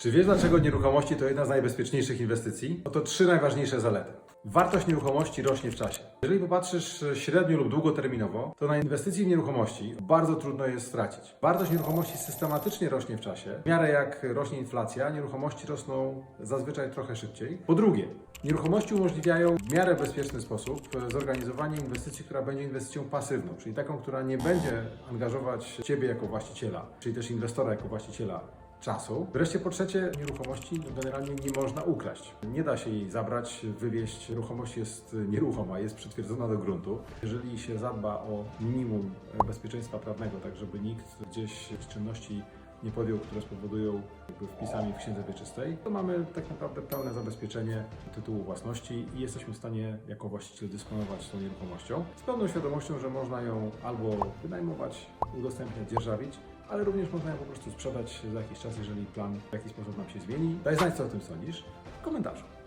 Czy wiesz, dlaczego nieruchomości to jedna z najbezpieczniejszych inwestycji? Oto trzy najważniejsze zalety. Wartość nieruchomości rośnie w czasie. Jeżeli popatrzysz średnio lub długoterminowo, to na inwestycji w nieruchomości bardzo trudno jest stracić. Wartość nieruchomości systematycznie rośnie w czasie. W miarę jak rośnie inflacja, nieruchomości rosną zazwyczaj trochę szybciej. Po drugie, nieruchomości umożliwiają w miarę bezpieczny sposób zorganizowanie inwestycji, która będzie inwestycją pasywną, czyli taką, która nie będzie angażować Ciebie jako właściciela, czyli też inwestora jako właściciela czasu. Wreszcie po trzecie, nieruchomości generalnie nie można ukraść. Nie da się jej zabrać, wywieźć. Nieruchomość jest nieruchoma, jest przytwierdzona do gruntu. Jeżeli się zadba o minimum bezpieczeństwa prawnego, tak żeby nikt gdzieś czynności nie podjął, które spowodują jakby wpisami w księdze wieczystej, to mamy tak naprawdę pełne zabezpieczenie tytułu własności i jesteśmy w stanie jako właściciel dysponować tą nieruchomością z pełną świadomością, że można ją albo wynajmować, udostępniać, dzierżawić, ale również można ją po prostu sprzedać za jakiś czas, jeżeli plan w jakiś sposób nam się zmieni. Daj znać, co o tym sądzisz w komentarzu.